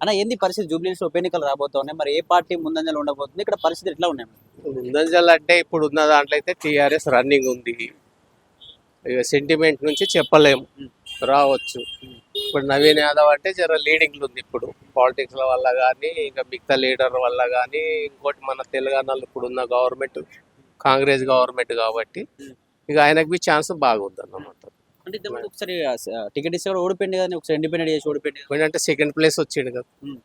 అన్న ఏంది పరిస్థితి? జూబ్లీస్ ఉప ఎన్నికలు రాబోతున్నాయి. మరి ఏ పార్టీ ముందంజలు ఉండబోతుంది? ఇక్కడ పరిస్థితి ఎట్లా ఉన్నాయి? ముందంజలు అంటే ఇప్పుడు ఉన్న దాంట్లో అయితే టీఆర్ఎస్ రన్నింగ్ ఉంది. ఇక సెంటిమెంట్ నుంచి చెప్పలేము. రావచ్చు. ఇప్పుడు నవీన్ యాదవ్ అంటే జర లీడింగ్లు ఉంది ఇప్పుడు. పాలిటిక్స్ వల్ల కానీ ఇంకా మిగతా లీడర్ వల్ల కానీ ఇంకోటి మన తెలంగాణలో ఇప్పుడు ఉన్న గవర్నమెంట్ కాంగ్రెస్ గవర్నమెంట్ కాబట్టి ఇక ఆయనకు బి ఛాన్స్ బాగుంది అన్నమాట అంటే ఇంతకుముందు ఒకసారి టికెట్ ఇస్తే కూడా ఓడిపోయింది కదా ఒకసారి ఇండిపెండెంట్ చేసి ఓడిపోయింది కదా. ఎందుకంటే సెకండ్ ప్లేస్ వచ్చిండు కదా. ఉమ్.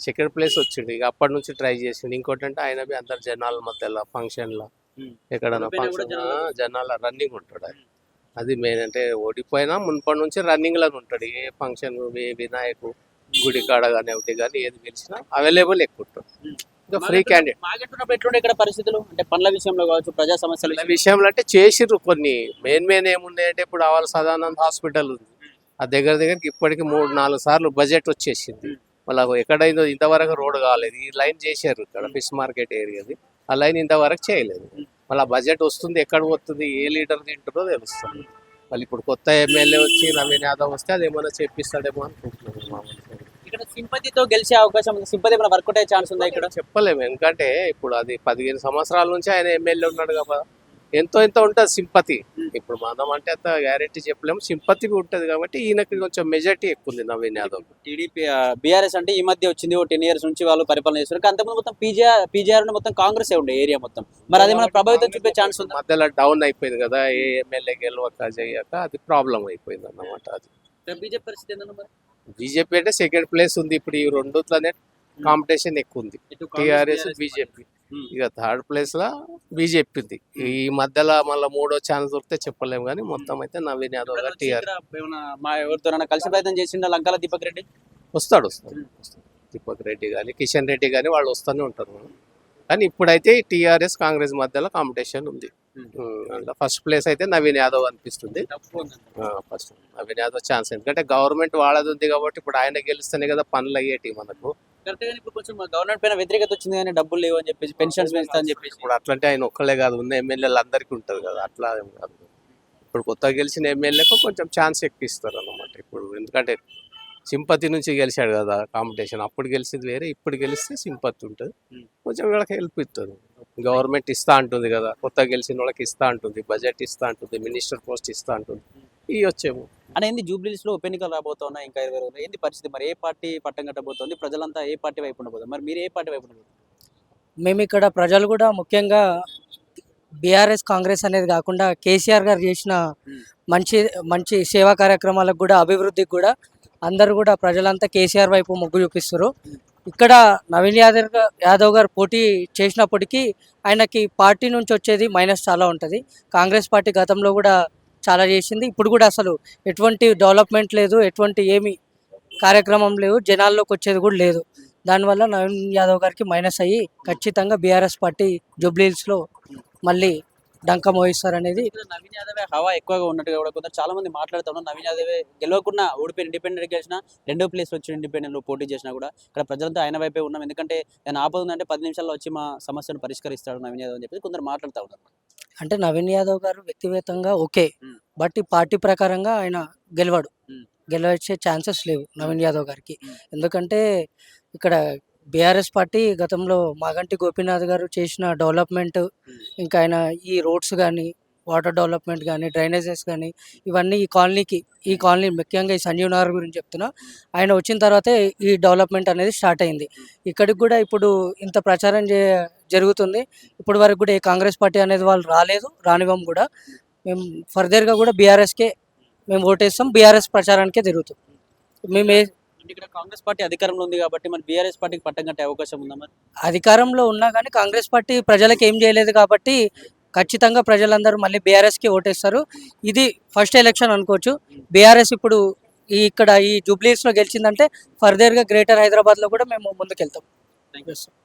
సెకండ్ ప్లేస్ వచ్చిండు. ఇక అప్పటి నుంచి ట్రై చేసిండు. ఇంకోటి అంటే ఆయన బి అందరు జనాల మధ్యలో ఫంక్షన్లో ఉమ్. ఎక్కడైనా ఓడిపోయినా కూడా ఫంక్షన్ జనాలు- జనాల రన్నింగ్ ఉంటాడు ఆయన. అది మెయిన్ అంటే ఓడిపోయినా మున్పటి నుంచి రన్నింగ్లోనే ఉంటాడు. ఏ ఫంక్షన్ ఏ వినాయకు గుడి కాడ కానీ ఒకటి కానీ ఏది గెలిచినా అవైలబుల్ ఎక్కువ ఉంటాడు. ఉమ్. ఫ్రీ క్యాండిడేట్ ఎట్లుండే ఇక్కడ పరిస్థితులు? అంటే పనుల విషయంలో కావచ్చు ప్రజా సమస్యల విషయంలో. అంటే చేసిర్రు కొన్ని. మెయిన్ మెయిన్ ఏమున్నాయంటే ఇప్పుడు ఆవాల సదానంద్ హాస్పిటల్ ఉంది. ఆ దగ్గర దగ్గరికి ఇప్పటికి మూడు నాలుగు సార్లు బడ్జెట్ వచ్చేసింది. మళ్ళీ ఎక్కడైందో ఇంతవరకు రోడ్ కాలేదు. ఈ లైన్ చేశారు ఇక్కడ ఫిష్ మార్కెట్ ఏరియాది. ఆ లైన్ ఇంతవరకు చేయలేదు. మళ్ళీ బడ్జెట్ వస్తుంది ఎక్కడ పోతుంది ఏ లీడర్ తింటుందో తెలుస్తుంది మళ్ళీ ఇప్పుడు కొత్త ఎమ్మెల్యే వచ్చి నవీన్ యాదవ్ వస్తే అది ఏమైనా చెప్పిస్తాడేమో అనుకుంటున్నాను మామూలుగా. ఇక్కడ సింపతితో గెలిచే అవకాశం ఉంది. సింపతి ఏమైనా వర్కౌట్ అయ్యే ఛాన్స్ ఉందా ఇక్కడ? చెప్పలేము. ఎందుకంటే ఇప్పుడు అది పదిహేను సంవత్సరాల నుంచి ఆయన ఎమ్మెల్యే ఉన్నాడు కదా. ఎంతో ఎంతో ఉంటుంది సింపతి. ఇప్పుడు మనం అంటే అంత గ్యారెంటీ చెప్పలేము. సింపతి ఉంటుంది కాబట్టి ఈయనకి కొంచెం మెజార్టీ ఎక్కువ ఉంది నవీన్ యాదవ్. టీడీపీ బీఆర్ఎస్ అంటే ఈ మధ్య వచ్చింది ఓ టెన్ ఇయర్స్ నుంచి వాళ్ళు పరిపాలన చేస్తారు కానీ అంతకుముందు మొత్తం పీజీఆర్ పీజీఆర్ మొత్తం కాంగ్రెస్ ఉండే ఏరియా మొత్తం. మరి అది మన ప్రభావితం చూపే ఛాన్స్ ఉందా? మధ్యలో డౌన్ అయిపోయింది కదా. ఏ ఎమ్మెల్యే గెలవక చేయక అది ప్రాబ్లం అయిపోయింది అన్నమాట అది బీజేపీ పరిస్థితి ఏందన్న మరి? బీజేపీ అంటే సెకండ్ ప్లేస్ ఉంది ఇప్పుడు ఈ రెండుట్లోనే కాంపిటీషన్ ఎక్కువ ఉంది టీఆర్ఎస్ బీజేపీ. ఉమ్. ఇక థర్డ్ ప్లేస్లో బీజేపీ ఉంది. ఈ మధ్యలో మళ్ళీ మూడో ఛాన్స్ దొరికితే చెప్పలేము కానీ మొత్తం అయితే నవీన్ యాదవ్ గారు టీఆర్ మా కలిసి ప్రయత్నం చేసిండ లంకాల దీపక్ రెడ్డి? వస్తాడు వస్తాడు వస్తాడు. దీపక్ రెడ్డి కానీ కిషన్ రెడ్డి కానీ వాళ్ళు వస్తూనే ఉంటారు. కానీ ఇప్పుడైతే టీఆర్ఎస్ కాంగ్రెస్ మధ్యలో కాంపిటీషన్ ఉంది. ఉమ్. ఫస్ట్ ప్లేస్ అయితే నవీన్ యాదవ్ అనిపిస్తుంది. ఫస్ట్ నవీన్ యాదవ్ ఛాన్స్ ఎందుకంటే గవర్నమెంట్ వాళ్ళది ఉంది కాబట్టి ఇప్పుడు ఆయన గెలిస్తేనే కదా పనులు అయ్యేటి మనకు. ఇప్పుడు కొంచెం గవర్నమెంట్ పైన వ్యతిరేకత వచ్చింది కానీ డబ్బులు లేవు అని చెప్పేసి పెన్షన్స్ పెంచుతా అని చెప్పేసి. ఇప్పుడు అట్లంటే ఆయన ఒక్కలే కాదు ఉన్న ఎమ్మెల్యేలు అందరికీ ఉంటుంది కదా అట్లా కాదు. ఇప్పుడు కొత్తగా గెలిచిన ఎమ్మెల్యేకు కొంచెం ఛాన్స్ ఎక్కువ ఇస్తారు అన్నమాట ఇప్పుడు. ఎందుకంటే సింపతి నుంచి గెలిచాడు కదా కాంపిటీషన్ అప్పుడు గెలిచింది వేరే ఇప్పుడు గెలిస్తే సింపతి ఉంటుంది. కొంచెం వీళ్ళకి హెల్ప్ ఇస్తుంది. గవర్నమెంట్ ఇస్తా అంటుంది కదా కొత్తగా గెలిచిన వాళ్ళకి ఇస్తా అంటుంది బడ్జెట్ ఇస్తా అంటుంది మినిస్టర్ పోస్ట్ ఇస్తా అంటుంది. ఇవి వచ్చేమో. అని ఏంది జూబ్లీస్లో ఉప ఎన్నికలు రాబోతున్నాయి ఇంకా ఇరవై రోజులు? ఏంది పరిస్థితి? మరి ఏ పార్టీ పట్టం కట్టబోతోంది? ప్రజలంతా ఏ పార్టీ వైపు ఉండబోతుంది మరి మీరు ఏ పార్టీ వైపు ఉండబోతుంది మేము ఇక్కడ ప్రజలు కూడా ముఖ్యంగా బీఆర్ఎస్ కాంగ్రెస్ అనేది కాకుండా కేసీఆర్ గారు చేసిన మంచి మంచి సేవా కార్యక్రమాలకు కూడా అభివృద్ధికి కూడా అందరూ కూడా ప్రజలంతా కేసీఆర్ వైపు మొగ్గు చూపిస్తారు ఇక్కడ నవీన్ యాదవ్ యాదవ్ గారు పోటీ చేసినప్పటికీ ఆయనకి పార్టీ నుంచి వచ్చేది మైనస్ చాలా ఉంటుంది. కాంగ్రెస్ పార్టీ గతంలో కూడా చాలా చేసింది. ఇప్పుడు కూడా అసలు ఎటువంటి డెవలప్మెంట్ లేదు ఎటువంటి ఏమి కార్యక్రమం లేవు జనాల్లోకి వచ్చేది కూడా లేదు. దానివల్ల నవీన్ యాదవ్ గారికి మైనస్ అయ్యి ఖచ్చితంగా బీఆర్ఎస్ పార్టీ జూబ్లీహిల్స్లో మళ్ళీ డంక మోగిస్తారనేది ఇక్కడ నవీన్ యాదవే హవా ఎక్కువగా ఉన్నట్టుగా కూడా కొందరు చాలా మంది మాట్లాడుతూ ఉన్నారు నవీన్ యాదవే గెలవకుండా ఓడిపోయి ఇండిపెండెంట్ గెలిచిన రెండో ప్లేస్ వచ్చి ఇండిపెండెంట్లో పోటీ చేసినా కూడా ఇక్కడ ప్రజలంతా ఆయన వైపే ఉన్నాం ఎందుకంటే నేను ఆపద ఉందంటే పది నిమిషాల్లో వచ్చి మా సమస్యను పరిష్కరిస్తాడు నవీన్ యాదవ్ అని చెప్పి కొందరు మాట్లాడుతూ ఉన్నారు అంటే నవీన్ యాదవ్ గారు వ్యక్తిగతంగా ఓకే. బట్ ఈ పార్టీ ప్రకారంగా ఆయన గెలవడు. గెలవచ్చే ఛాన్సెస్ లేవు నవీన్ యాదవ్ గారికి. ఎందుకంటే ఇక్కడ బీఆర్ఎస్ పార్టీ గతంలో మాగంటి గోపీనాథ్ గారు చేసిన డెవలప్మెంట్ ఇంకా ఆయన ఈ రోడ్స్ కానీ వాటర్ డెవలప్మెంట్ కానీ డ్రైనేజెస్ కానీ ఇవన్నీ ఈ కాలనీకి ఈ కాలనీ ముఖ్యంగా ఈ సంజీవ్ నగర్ గురించి చెప్తున్నా. ఆయన వచ్చిన తర్వాతే ఈ డెవలప్మెంట్ అనేది స్టార్ట్ అయింది. ఇక్కడికి కూడా ఇప్పుడు ఇంత ప్రచారం జరుగుతుంది. ఇప్పుడు వరకు కూడా ఏ కాంగ్రెస్ పార్టీ అనేది వాళ్ళు రాలేదు రానివ్వం కూడా. మేము ఫర్దర్గా కూడా బీఆర్ఎస్కే మేము ఓటేస్తాం బీఆర్ఎస్ ప్రచారానికే తిరుగుతాం. మేము ఏ అంటే ఇక్కడ కాంగ్రెస్ పార్టీ అధికారంలో ఉంది కాబట్టి మరి బీఆర్ఎస్ పార్టీకి పట్టం కట్టే అవకాశం ఉందా మరి? అధికారంలో ఉన్నా కానీ కాంగ్రెస్ పార్టీ ప్రజలకు ఏం చేయలేదు కాబట్టి ఖచ్చితంగా ప్రజలందరూ మళ్ళీ బీఆర్ఎస్కి ఓటేస్తారు. ఇది ఫస్ట్ ఎలక్షన్ అనుకోవచ్చు. బీఆర్ఎస్ ఇప్పుడు ఈ ఇక్కడ ఈ జూబ్లీస్లో గెలిచిందంటే ఫర్దర్గా గ్రేటర్ హైదరాబాద్లో కూడా మేము ముందుకెళ్తాం. Thank you